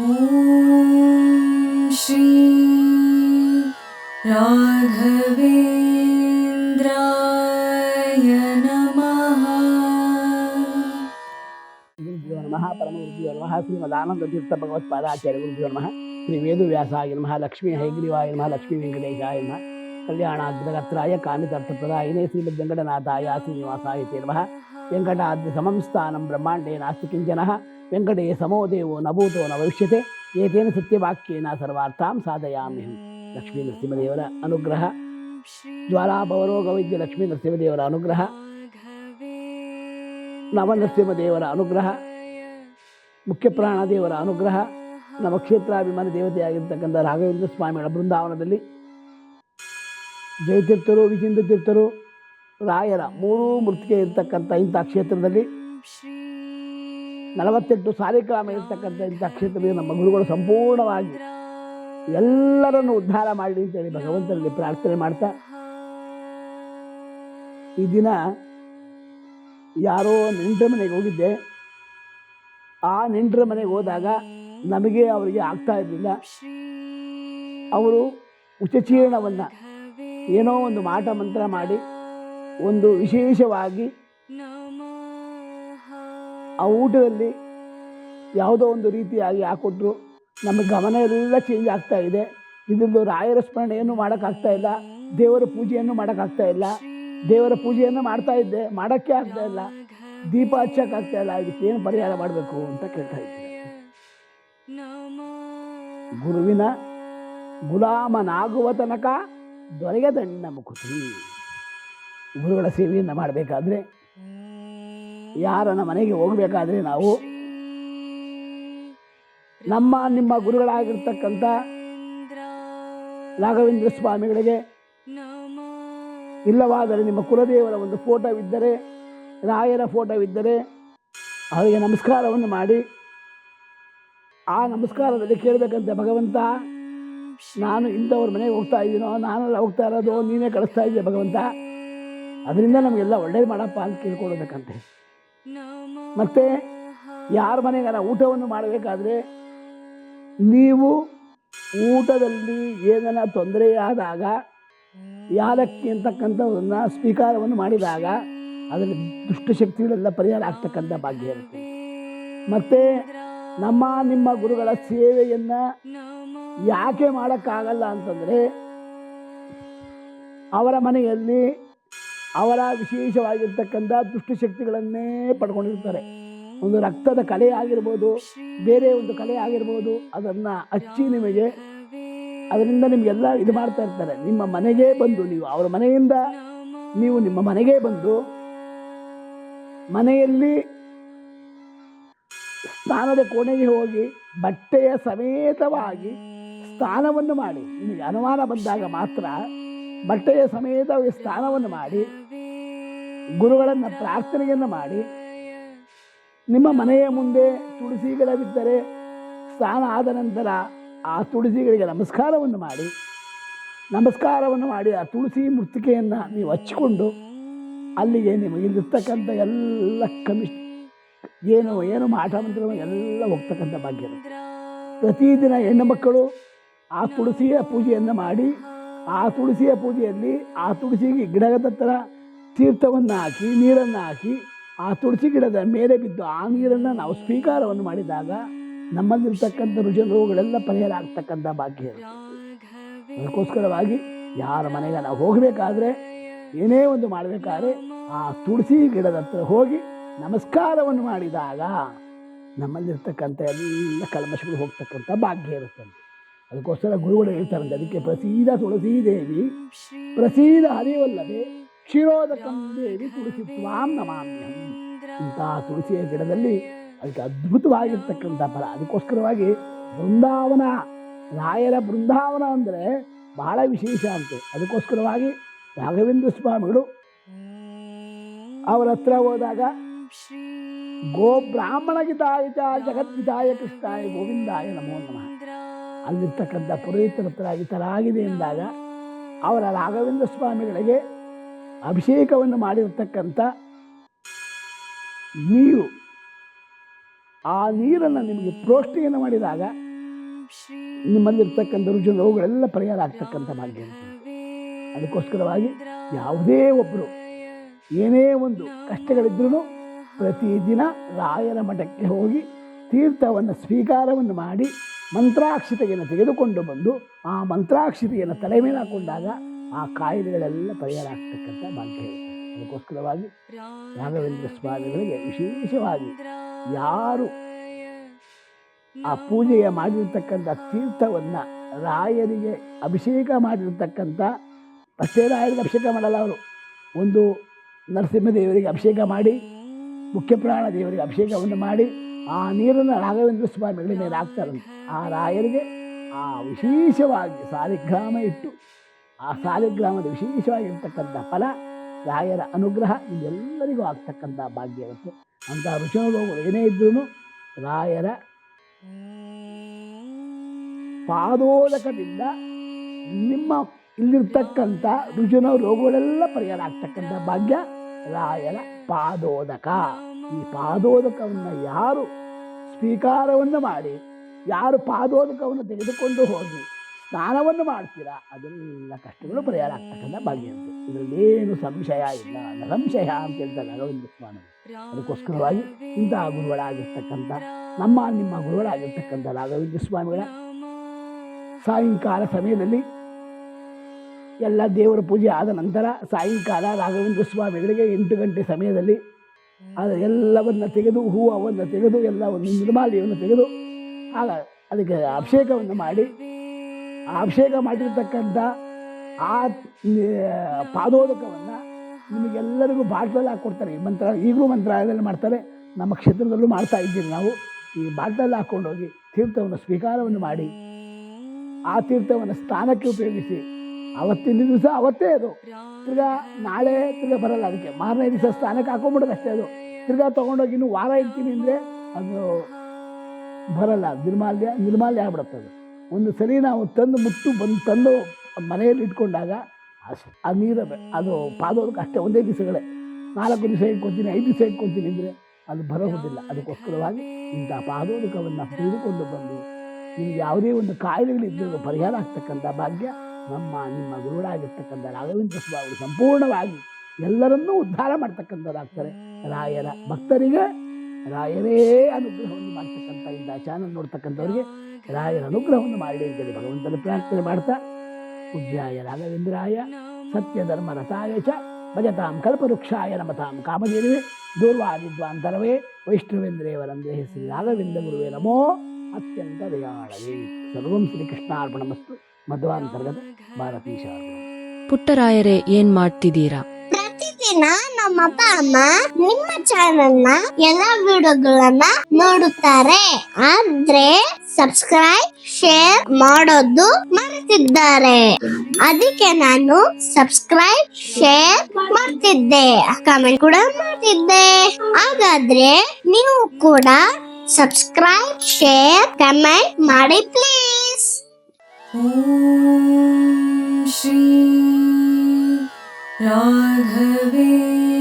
ॐ श्री राघवेन्द्राय नमः गुरुभ्यो नमः परमगुरुभ्यो नमः श्रीमदानन्दतीर्थभगवत्पादाचार्यगुरुभ्यो नमः श्रीवेदुव्यासाय नमः लक्ष्मी हैग्रीवाय नमः लक्ष्मीवेङ्कटेशाय नमः ವೆಂಕಟನಾಥಾಯ ಶ್ರೀನಿವಾಸಾಯ ತೇ ನಮಃ ವೆಂಕಟಾದ್ರಿ ಸಮಂ ಸ್ಥಾನಂ ಬ್ರಹ್ಮಾಂಡೇ ನಾಸ್ತಿ ಕಿಂಚನಃ ವೆಂಕಟೇ ಸಮೋ ದೇವೋ ನ ಭೂತೋ ನ ಭವಿಷ್ಯತೆ ಏತೇನ ಸತ್ಯವಾಕ್ಯೇನ ಸರ್ವಾರ್ಥಾಂ ಸಾಧಯಾಮಿ ಲಕ್ಷ್ಮೀ ನರಸಿಂಹದೇವರ ಅನುಗ್ರಹ ಜ್ವಾಲಾಪವರೋಗ ವೈದ್ಯ ಲಕ್ಷ್ಮೀ ನರಸಿಂಹದೇವರ ಅನುಗ್ರಹ ನವನರಸಿಂಹದೇವರ ಅನುಗ್ರಹ ಮುಖ್ಯ ಪ್ರಾಣ ಅನುಗ್ರಹ ನಮ್ಮ ಕ್ಷೇತ್ರಾಭಿಮಾನಿ ದೇವತೆಯಾಗಿರ್ತಕ್ಕಂಥ ರಾಘವೇಂದ್ರ ಸ್ವಾಮಿಗಳ ಬೃಂದಾವನದಲ್ಲಿ ಜಯತೀರ್ಥರು ವಿಜೇಂದ್ರ ತೀರ್ಥರು ರಾಯರ ಮೂರು ಮೃತಿಕೆ ಇರ್ತಕ್ಕಂಥ ಇಂಥ ಕ್ಷೇತ್ರದಲ್ಲಿ ನಲವತ್ತೆಂಟು ಸಾರಿಕ್ರಾಮ ಇರ್ತಕ್ಕಂಥ ಇಂಥ ಕ್ಷೇತ್ರದಲ್ಲಿ ನಮ್ಮ ಗುರುಗಳು ಸಂಪೂರ್ಣವಾಗಿ ಎಲ್ಲರನ್ನು ಉದ್ಧಾರ ಮಾಡಲಿ ಅಂತೇಳಿ ಭಗವಂತನಲ್ಲಿ ಪ್ರಾರ್ಥನೆ ಮಾಡ್ತಾ, ಈ ದಿನ ಯಾರೋ ನೆಂಟರ ಮನೆಗೆ ಹೋಗಿದ್ದೆ. ಆ ನೆಂಟರ ಮನೆಗೆ ಹೋದಾಗ ನಮಗೆ ಅವರಿಗೆ ಆಗ್ತಾ ಇರಲಿಲ್ಲ. ಅವರು ಉಚಚೀರ್ಣವನ್ನು ಏನೋ ಒಂದು ಮಾಟ ಮಂತ್ರ ಮಾಡಿ ಒಂದು ವಿಶೇಷವಾಗಿ ಆ ಊಟದಲ್ಲಿ ಯಾವುದೋ ಒಂದು ರೀತಿಯಾಗಿ ಹಾಕೊಟ್ರು. ನಮ್ಮ ಗಮನ ಎಲ್ಲ ಚೇಂಜ್ ಆಗ್ತಾ ಇದೆ. ಇದರದ್ದು ರಾಯರ ಸ್ಮರಣೆಯನ್ನು ಮಾಡೋಕ್ಕಾಗ್ತಾ ಇಲ್ಲ. ದೇವರ ಪೂಜೆಯನ್ನು ಮಾಡೋಕ್ಕಾಗ್ತಾ ಇಲ್ಲ. ದೇವರ ಪೂಜೆಯನ್ನು ಮಾಡ್ತಾ ಇದ್ದೆ. ಮಾಡೋಕ್ಕೆ ಆಗ್ತಾ ಇಲ್ಲ. ದೀಪ ಹಚ್ಚಕ್ಕಾಗ್ತಾ ಇಲ್ಲ. ಇದಕ್ಕೆ ಏನು ಪರಿಹಾರ ಮಾಡಬೇಕು ಅಂತ ಕೇಳ್ತಾ ಇದ್ದೆ ಗುರುವಿನ ಗುಲಾಮನಾಗುವ ತನಕ ದೊರೆಯದಣ್ಣ ಮುಕುತಿ. ಗುರುಗಳ ಸೇವೆಯನ್ನು ಮಾಡಬೇಕಾದ್ರೆ ಯಾರನ್ನ ಮನೆಗೆ ಹೋಗಬೇಕಾದ್ರೆ ನಾವು ನಮ್ಮ, ನಿಮ್ಮ ಗುರುಗಳಾಗಿರ್ತಕ್ಕಂಥ ರಾಘವೇಂದ್ರ ಸ್ವಾಮಿಗಳಿಗೆ ಇಲ್ಲವಾದರೆ ನಿಮ್ಮ ಕುಲದೇವರ ಒಂದು ಫೋಟೋವಿದ್ದರೆ, ರಾಯರ ಫೋಟೋವಿದ್ದರೆ ಅವರಿಗೆ ನಮಸ್ಕಾರವನ್ನು ಮಾಡಿ, ಆ ನಮಸ್ಕಾರದಲ್ಲಿ ಕೇಳಬೇಕಂತ ಭಗವಂತ. ನಾನು ಇಂಥವ್ರ ಮನೆಗೆ ಹೋಗ್ತಾ ಇದ್ದೀನೋ ನಾನೆಲ್ಲ ಹೋಗ್ತಾ ಇರೋದು, ನೀನೇ ಕಳಿಸ್ತಾ ಇದ್ದೀಯ ಭಗವಂತ? ಅದರಿಂದ ನಮಗೆಲ್ಲ ಒಳ್ಳೇದು ಮಾಡಪ್ಪ ಅಂತ ಕೇಳ್ಕೊಳ್ಬೇಕಂತೆ ಮತ್ತೆ ಯಾರ ಮನೆಗಾರ ಊಟವನ್ನು ಮಾಡಬೇಕಾದ್ರೆ ನೀವು ಊಟದಲ್ಲಿ ಏನನ್ನ ತೊಂದರೆಯಾದಾಗ ಯಾಲಕ್ಕಿ ಅಂತಕ್ಕಂಥವ್ರನ್ನ ಸ್ವೀಕಾರವನ್ನು ಮಾಡಿದಾಗ ಅದರಲ್ಲಿ ದುಷ್ಟಶಕ್ತಿಗಳೆಲ್ಲ ಪರಿಹಾರ ಆಗ್ತಕ್ಕಂಥ ಭಾಗ್ಯ ಇರುತ್ತೆ. ಮತ್ತೆ ನಮ್ಮ ನಿಮ್ಮ ಗುರುಗಳ ಸೇವೆಯನ್ನ ಯಾಕೆ ಮಾಡೋಕ್ಕಾಗಲ್ಲ ಅಂತಂದರೆ ಅವರ ಮನೆಯಲ್ಲಿ ಅವರ ವಿಶೇಷವಾಗಿರ್ತಕ್ಕಂಥ ದುಷ್ಟಶಕ್ತಿಗಳನ್ನೇ ಪಡ್ಕೊಂಡಿರ್ತಾರೆ. ಒಂದು ರಕ್ತದ ಕಲೆ ಆಗಿರ್ಬೋದು, ಬೇರೆ ಒಂದು ಕಲೆ ಆಗಿರ್ಬೋದು, ಅದನ್ನು ಹಚ್ಚಿ ನಿಮಗೆ ಅದರಿಂದ ನಿಮಗೆಲ್ಲ ಇದು ಮಾಡ್ತಾ ಇರ್ತಾರೆ. ನಿಮ್ಮ ಮನೆಗೆ ಬಂದು ನೀವು ಅವರ ಮನೆಯಿಂದ ನೀವು ನಿಮ್ಮ ಮನೆಗೆ ಬಂದು ಮನೆಯಲ್ಲಿ ಸ್ನಾನದ ಕೋಣೆಗೆ ಹೋಗಿ ಬಟ್ಟೆಯ ಸಮೇತವಾಗಿ ಸ್ನಾನವನ್ನು ಮಾಡಿ. ನಿಮಗೆ ಅನುಮಾನ ಬಂದಾಗ ಮಾತ್ರ ಬಟ್ಟೆಯ ಸಮೇತವಾಗಿ ಸ್ನಾನವನ್ನು ಮಾಡಿ, ಗುರುಗಳನ್ನು ಪ್ರಾರ್ಥನೆಯನ್ನು ಮಾಡಿ. ನಿಮ್ಮ ಮನೆಯ ಮುಂದೆ ತುಳಸಿಗಳವಿದ್ದರೆ ಸ್ನಾನ ಆದ ನಂತರ ಆ ತುಳಸಿಗಳಿಗೆ ನಮಸ್ಕಾರವನ್ನು ಮಾಡಿ. ನಮಸ್ಕಾರವನ್ನು ಮಾಡಿ ಆ ತುಳಸಿ ಮೃತ್ತಿಕೆಯನ್ನು ನೀವು ಹಚ್ಚಿಕೊಂಡು ಅಲ್ಲಿಗೆ ನಿಮಗೆ ಇಲ್ಲಿರ್ತಕ್ಕಂಥ ಎಲ್ಲ ಕಮಿಷ್ ಏನು ಏನು ಆಟ ಮಂತ್ರ ಎಲ್ಲ ಹೋಗ್ತಕ್ಕಂಥ ಭಾಗ್ಯ ಇರುತ್ತೆ. ಪ್ರತಿದಿನ ಹೆಣ್ಣು ಮಕ್ಕಳು ಆ ತುಳಸಿಯ ಪೂಜೆಯನ್ನು ಮಾಡಿ ಆ ತುಳಸಿಯ ಪೂಜೆಯಲ್ಲಿ ಆ ತುಳಸಿಗೆ ಗಿಡದ ಹತ್ರ ತೀರ್ಥವನ್ನು ಹಾಕಿ ನೀರನ್ನು ಹಾಕಿ ಆ ತುಳಸಿ ಗಿಡದ ಮೇಲೆ ಬಿದ್ದು ಆ ನೀರನ್ನು ನಾವು ಸ್ವೀಕಾರವನ್ನು ಮಾಡಿದಾಗ ನಮ್ಮಲ್ಲಿರ್ತಕ್ಕಂಥ ರುಜ ರೋಗಗಳೆಲ್ಲ ಪರಿಹಾರ ಆಗ್ತಕ್ಕಂಥ ಭಾಗ್ಯ. ಅದಕ್ಕೋಸ್ಕರವಾಗಿ ಯಾರ ಮನೆಗೆ ನಾವು ಹೋಗಬೇಕಾದ್ರೆ ಏನೇ ಒಂದು ಮಾಡಬೇಕಾದ್ರೆ ಆ ತುಳಸಿ ಗಿಡದ ಹತ್ರ ಹೋಗಿ ನಮಸ್ಕಾರವನ್ನು ಮಾಡಿದಾಗ ನಮ್ಮಲ್ಲಿರ್ತಕ್ಕಂಥ ಎಲ್ಲ ಕಲ್ಮಶಗಳು ಹೋಗ್ತಕ್ಕಂಥ ಭಾಗ್ಯ ಇರುತ್ತೆ ಅದಕ್ಕೋಸ್ಕರ ಗುರುಗಳು ಹೇಳ್ತಾರಂತೆ ಅದಕ್ಕೆ ಪ್ರಸೀದ ತುಳಸಿ ದೇವಿ ಪ್ರಸೀದ ಹರಿವಲ್ಲದೆ ಕ್ಷೀರೋದಕಂ ದೇವಿ ತುಳಸಿ ತ್ವಾಂ ನಮಾಮ್ಯ ಇಂತಹ ತುಳಸಿಯ ಗಿಡದಲ್ಲಿ ಅದಕ್ಕೆ ಅದ್ಭುತವಾಗಿರ್ತಕ್ಕಂಥ ಫಲ. ಅದಕ್ಕೋಸ್ಕರವಾಗಿ ಬೃಂದಾವನ, ರಾಯರ ಬೃಂದಾವನ ಅಂದರೆ ಬಹಳ ವಿಶೇಷ ಅಂತೆ. ಅದಕ್ಕೋಸ್ಕರವಾಗಿ ರಾಘವೇಂದ್ರ ಸ್ವಾಮಿಗಳು ಅವರ ಹತ್ರ ಹೋದಾಗ ಗೋ ಬ್ರಾಹ್ಮಣ ಗಿತಾಯ ಚ ವಿದಾಯ ಕೃಷ್ಣಾಯ ಗೋವಿಂದಾಯ ನಮೋ ನಮಃ ಅಲ್ಲಿರ್ತಕ್ಕಂಥ ಪುರೋಹಿತರ ಹತ್ರ ಈ ಥರ ಎಂದಾಗ ಅವರ ರಾಘವೇಂದ್ರ ಸ್ವಾಮಿಗಳಿಗೆ ಅಭಿಷೇಕವನ್ನು ಮಾಡಿರ್ತಕ್ಕಂಥ ನೀರು, ಆ ನೀರನ್ನು ನಿಮಗೆ ಪ್ರೋಷ್ಠೆಯನ್ನು ಮಾಡಿದಾಗ ನಿಮ್ಮಲ್ಲಿರ್ತಕ್ಕಂಥ ರುಜು ನೋವುಗಳೆಲ್ಲ ಪರಿಹಾರ ಆಗ್ತಕ್ಕಂಥ ಭಾಗ್ಯ. ಅದಕ್ಕೋಸ್ಕರವಾಗಿ ಯಾವುದೇ ಒಬ್ಬರು ಏನೇ ಒಂದು ಕಷ್ಟಗಳಿದ್ರೂ ಪ್ರತಿದಿನ ರಾಯರ ಮಠಕ್ಕೆ ಹೋಗಿ ತೀರ್ಥವನ್ನು ಸ್ವೀಕಾರವನ್ನು ಮಾಡಿ ಮಂತ್ರಾಕ್ಷತೆಯನ್ನು ತೆಗೆದುಕೊಂಡು ಬಂದು ಆ ಮಂತ್ರಾಕ್ಷತೆಯನ್ನು ತಲೆ ಮೇಲೆ ಹಾಕೊಂಡಾಗ ಆ ಕಾಯಿಲೆಗಳೆಲ್ಲ ಪರಿಹಾರ ಭಾಗ್ಯ ಅದಕ್ಕೋಸ್ಕರವಾಗಿ ರಾಘವೇಂದ್ರ ಸ್ವಾಮಿಗಳಿಗೆ ವಿಶೇಷವಾಗಿ ಯಾರು ಆ ಪೂಜೆಯ ಮಾಡಿರ್ತಕ್ಕಂಥ ತೀರ್ಥವನ್ನು ರಾಯರಿಗೆ ಅಭಿಷೇಕ ಮಾಡಿರ್ತಕ್ಕಂಥ ಅಷ್ಟೇ ರಾಯರಿಗೆ ಅಭಿಷೇಕ ಮಾಡಲ್ಲ ಅವರು. ಒಂದು ನರಸಿಂಹದೇವರಿಗೆ ಅಭಿಷೇಕ ಮಾಡಿ ಮುಖ್ಯ ಪ್ರಾಣ ದೇವರಿಗೆ ಅಭಿಷೇಕವನ್ನು ಮಾಡಿ ಆ ನೀರನ್ನು ರಾಘವೇಂದ್ರ ಸ್ವಾಮಿಗಳ ಮೇಲೆ ಹಾಕ್ತಾರಂತೆ ಆ ರಾಯರಿಗೆ ಆ ವಿಶೇಷವಾಗಿ ಸಾಲಿಗ್ರಾಮ ಇಟ್ಟು, ಆ ಸಾಲಿಗ್ರಾಮದ ವಿಶೇಷವಾಗಿರ್ತಕ್ಕಂಥ ಫಲ, ರಾಯರ ಅನುಗ್ರಹ ಇದೆಲ್ಲರಿಗೂ ಆಗ್ತಕ್ಕಂಥ ಭಾಗ್ಯ ಇರುತ್ತೆ. ಅಂಥ ರುಚಿನೋಗಳು ಏನೇ ಇದ್ರೂ ರಾಯರ ಪಾದೋದಕದಿಂದ ನಿಮ್ಮ ಇಲ್ಲಿರ್ತಕ್ಕಂಥ ರುಜಿನ ರೋಗಗಳೆಲ್ಲ ಪರಿಹಾರ ಆಗ್ತಕ್ಕಂಥ ಭಾಗ್ಯ ರಾಯರ ಪಾದೋದಕ. ಈ ಪಾದೋದಕವನ್ನು ಯಾರು ಸ್ವೀಕಾರವನ್ನು ಮಾಡಿ ಯಾರು ಪಾದೋದಕವನ್ನು ತೆಗೆದುಕೊಂಡು ಹೋಗಿ ಸ್ನಾನವನ್ನು ಮಾಡ್ತೀರಾ ಅದೆಲ್ಲ ಕಷ್ಟಗಳು ಪರಿಹಾರ ಆಗ್ತಕ್ಕಂಥ ಭಾಗ್ಯ ಅಂತ ಇದರಲ್ಲಿ ಏನು ಸಂಶಯ ಇಲ್ಲ. ಸಂಶಯ ಅಂತ ಹೇಳ್ತಾರೆ ಅರವಿಂದ ಸ್ವಾಮಿ ಅದಕ್ಕೋಸ್ಕರವಾಗಿ ಇಂತಹ ಗುರುಗಳಾಗಿರ್ತಕ್ಕಂಥ ನಮ್ಮ ನಿಮ್ಮ ಗುರುಗಳಾಗಿರ್ತಕ್ಕಂಥ ರಾಘವೇಂದ್ರ ಸ್ವಾಮಿಗಳ ಸಾಯಂಕಾಲ ಸಮಯದಲ್ಲಿ ಎಲ್ಲ ದೇವರ ಪೂಜೆ ಆದ ನಂತರ ಸಾಯಂಕಾಲ ರಾಘವೇಂದ್ರ ಸ್ವಾಮಿಗಳಿಗೆ ಎಂಟು ಗಂಟೆ ಸಮಯದಲ್ಲಿ ಅದು ಎಲ್ಲವನ್ನು ತೆಗೆದು ಹೂವನ್ನು ತೆಗೆದು ಎಲ್ಲ ಒಂದು ನಿರ್ಮಾಲ್ಯವನ್ನು ತೆಗೆದು, ಆಗ ಅದಕ್ಕೆ ಅಭಿಷೇಕವನ್ನು ಮಾಡಿ. ಆ ಅಭಿಷೇಕ ಮಾಡಿರ್ತಕ್ಕಂಥ ಆ ಪಾದೋದಕವನ್ನು ನಿಮಗೆಲ್ಲರಿಗೂ ಬಾಟ್ಲಲ್ಲಿ ಹಾಕ್ಕೊಡ್ತಾರೆ ಈ ಮಂತ್ರ, ಈಗಲೂ ಮಂತ್ರಾಲಯದಲ್ಲಿ ಮಾಡ್ತಾರೆ. ನಮ್ಮ ಕ್ಷೇತ್ರದಲ್ಲೂ ಮಾಡ್ತಾ ಇದ್ದೀವಿ ನಾವು. ಈ ಬಾಟ್ಲಲ್ಲಿ ಹಾಕ್ಕೊಂಡೋಗಿ ತೀರ್ಥವನ್ನು, ಸ್ವೀಕಾರವನ್ನು ಮಾಡಿ, ಆ ತೀರ್ಥವನ್ನು ಸ್ಥಾನಕ್ಕೆ ಉಪಯೋಗಿಸಿ ಅವತ್ತಿನ ದಿವಸ ಅವತ್ತೇ ಅದು. ತಿರ್ಗಾ ನಾಳೆ ತಿರ್ಗಾ ಬರಲ್ಲ ಅದಕ್ಕೆ. ಮಾರನೇ ದಿವಸ ಸ್ನಾನಕ್ಕೆ ಹಾಕೊಂಡ್ಬಿಡೋದು ಅಷ್ಟೇ ಅದು. ತಿರ್ಗಾ ತೊಗೊಂಡೋಗಿ ಇನ್ನು ವಾರ ಇರ್ತೀನಿ ಅಂದರೆ ಅದು ಬರಲ್ಲ. ನಿರ್ಮಾಲ್ಯ ನಿರ್ಮಾಲ್ಯ ಆಗ್ಬಿಡುತ್ತೆ ಅದು. ಒಂದು ಸರಿ ನಾವು ತಂದು ಮುಟ್ಟು ಬಂದು ತಂದು ಮನೆಯಲ್ಲಿ ಇಟ್ಕೊಂಡಾಗ ಅಷ್ಟು ಆ ನೀರು ಅದು ಪಾದೋದಕ್ಕೆ ಅಷ್ಟೇ ಒಂದೇ ದಿವಸಗಳೇ. ನಾಲ್ಕು ದಿವಸ ಇಟ್ಕೊತೀನಿ ಐದು ದಿವಸ ಇಟ್ಕೊತೀನಿ ಅಂದರೆ ಅದು ಬರೋದಿಲ್ಲ. ಅದಕ್ಕೋಸ್ಕರವಾಗಿ ಇಂಥ ಪಾದೋದಕವನ್ನು ತೆಗೆದುಕೊಂಡು ಬಂದು ನಿಮ್ಗೆ ಯಾವುದೇ ಒಂದು ಕಾಯಿಲೆಗಳಿದ್ದರೂ ಪರಿಹಾರ ಆಗ್ತಕ್ಕಂಥ ಭಾಗ್ಯ ನಮ್ಮ ನಿಮ್ಮ ಗುರುಗಳಾಗಿರ್ತಕ್ಕಂಥ ರಾಘವೇಂದ್ರ ಸ್ವಾಮಿಗಳು ಸಂಪೂರ್ಣವಾಗಿ ಎಲ್ಲರನ್ನೂ ಉದ್ಧಾರ ಮಾಡ್ತಕ್ಕಂಥದ್ದಾಗ್ತಾರೆ. ರಾಯರ ಭಕ್ತರಿಗೆ ರಾಯರೇ ಅನುಗ್ರಹವನ್ನು ಮಾಡ್ತಕ್ಕಂಥ ಇಂಥ ಚಾನಲ್ ನೋಡ್ತಕ್ಕಂಥವರಿಗೆ ರಾಯರ ಅನುಗ್ರಹವನ್ನು ಮಾಡಲಿ ಅಂತೇಳಿ ಭಗವಂತನ ಪ್ರಾರ್ಥನೆ ಮಾಡ್ತಾ, ಪೂಜ್ಯಾಯ ರಾಘವೇಂದ್ರಾಯ ಸತ್ಯಧರ್ಮ ರಥಾಯ ಚ ಭಜತಾಂ ಕಲ್ಪವೃಕ್ಷಾಯ ನಮತಾಂ ಕಾಮಧೇನುವೆ ದೂರ್ವಾದಿದ್ವಾಂತರವೇ ವೈಷ್ಣವೇಂದ್ರೇವರಂದೇ ಶ್ರೀ ರಾಘವೇಂದ್ರ ಗುರುವೇ ನಮೋ ಅತ್ಯಂತ ದಯಾಳವೇ. ಸರ್ವಂ ಶ್ರೀಕೃಷ್ಣಾರ್ಪಣಮಸ್ತು. ಮಧ್ವಾಂತರ್ಗತ ಭಾರತೀ ಪುಟ್ಟರಾಯರೇ ಏನ್ ಮಾಡ್ತಿದ್ದೀರಾ? ಪ್ರತಿದಿನ ನಮ್ಮ ಅಪ್ಪ ಅಮ್ಮ ನಿಮ್ಮ ಚಾನೆಲ್ನ ಎಲ್ಲಾ ವಿಡಿಯೋಗಳನ್ನ ನೋಡುತ್ತಾರೆ. ಆದ್ರೆ ಸಬ್ಸ್ಕ್ರೈಬ್ ಶೇರ್ ಮಾಡೋದು ಮರೆತಿದ್ದಾರೆ. ಅದಕ್ಕೆ ನಾನು ಸಬ್ಸ್ಕ್ರೈಬ್ ಶೇರ್ ಮಾಡ್ತಿದ್ದೆ. ಕಮೆಂಟ್ ಕೂಡ ಮಾಡ್ತಿದ್ದೆ. ಹಾಗಾದ್ರೆ ನೀವು ಕೂಡ ಸಬ್ಸ್ಕ್ರೈಬ್ ಶೇರ್ ಕಮೆಂಟ್ ಮಾಡಿ ಪ್ಲೀಸ್ ॐ श्री राघवेन्द्राय